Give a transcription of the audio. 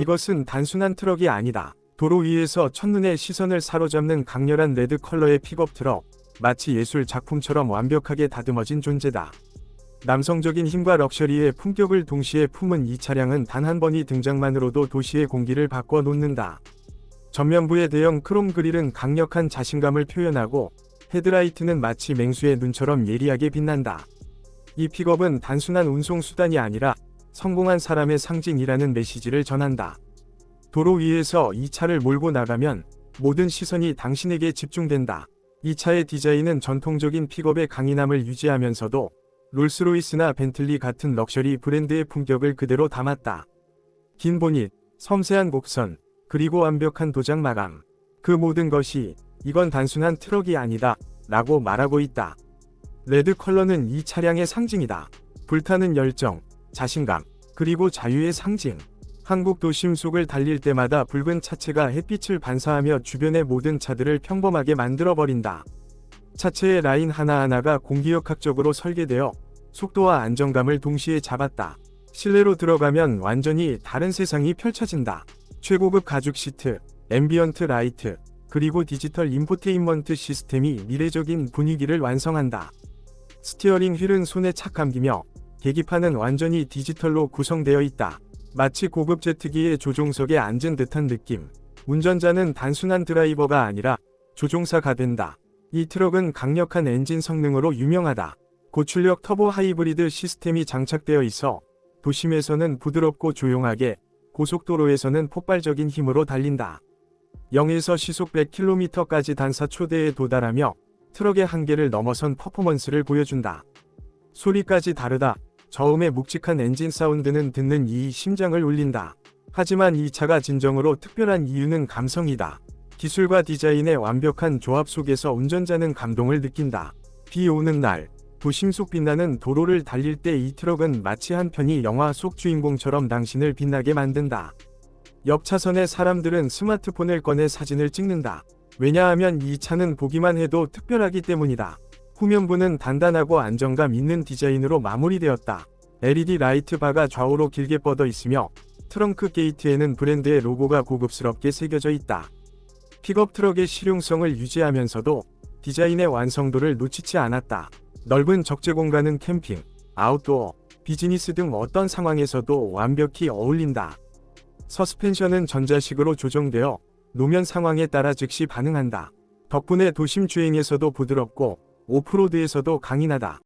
이것은 단순한 트럭이 아니다. 도로 위에서 첫눈에 시선을 사로잡는 강렬한 레드 컬러의 픽업 트럭. 마치 예술 작품처럼 완벽하게 다듬어진 존재다. 남성적인 힘과 럭셔리의 품격을 동시에 품은 이 차량은 단 한 번이 등장만으로도 도시의 공기를 바꿔 놓는다. 전면부의 대형 크롬 그릴은 강력한 자신감을 표현하고 헤드라이트는 마치 맹수의 눈처럼 예리하게 빛난다. 이 픽업은 단순한 운송 수단이 아니라 성공한 사람의 상징이라는 메시지를 전한다. 도로 위에서 이 차를 몰고 나가면 모든 시선이 당신에게 집중된다. 이 차의 디자인은 전통적인 픽업의 강인함을 유지하면서도 롤스로이스나 벤틀리 같은 럭셔리 브랜드의 품격을 그대로 담았다. 긴 보닛, 섬세한 곡선, 그리고 완벽한 도장 마감. 그 모든 것이 이건 단순한 트럭이 아니다 라고 말하고 있다. 레드 컬러는 이 차량의 상징이다. 불타는 열정, 자신감, 그리고 자유의 상징. 한국 도심 속을 달릴 때마다 붉은 차체가 햇빛을 반사하며 주변의 모든 차들을 평범하게 만들어버린다. 차체의 라인 하나하나가 공기역학적으로 설계되어 속도와 안정감을 동시에 잡았다. 실내로 들어가면 완전히 다른 세상이 펼쳐진다. 최고급 가죽 시트, 앰비언트 라이트, 그리고 디지털 인포테인먼트 시스템이 미래적인 분위기를 완성한다. 스티어링 휠은 손에 착 감기며 계기판은 완전히 디지털로 구성되어 있다. 마치 고급 제트기의 조종석에 앉은 듯한 느낌. 운전자는 단순한 드라이버가 아니라 조종사가 된다. 이 트럭은 강력한 엔진 성능으로 유명하다. 고출력 터보 하이브리드 시스템이 장착되어 있어 도심에서는 부드럽고 조용하게, 고속도로에서는 폭발적인 힘으로 달린다. 0에서 시속 100km까지 단사 초대에 도달하며 트럭의 한계를 넘어선 퍼포먼스를 보여준다. 소리까지 다르다. 저음의 묵직한 엔진 사운드는 듣는 이 심장을 울린다. 하지만 이 차가 진정으로 특별한 이유는 감성이다. 기술과 디자인의 완벽한 조합 속에서 운전자는 감동을 느낀다. 비 오는 날, 도심 속 빛나는 도로를 달릴 때 이 트럭은 마치 한 편이 영화 속 주인공처럼 당신을 빛나게 만든다. 옆 차선의 사람들은 스마트폰을 꺼내 사진을 찍는다. 왜냐하면 이 차는 보기만 해도 특별하기 때문이다. 후면부는 단단하고 안정감 있는 디자인으로 마무리되었다. LED 라이트 바가 좌우로 길게 뻗어 있으며 트렁크 게이트에는 브랜드의 로고가 고급스럽게 새겨져 있다. 픽업 트럭의 실용성을 유지하면서도 디자인의 완성도를 놓치지 않았다. 넓은 적재 공간은 캠핑, 아웃도어, 비즈니스 등 어떤 상황에서도 완벽히 어울린다. 서스펜션은 전자식으로 조정되어 노면 상황에 따라 즉시 반응한다. 덕분에 도심 주행에서도 부드럽고 오프로드에서도 강인하다.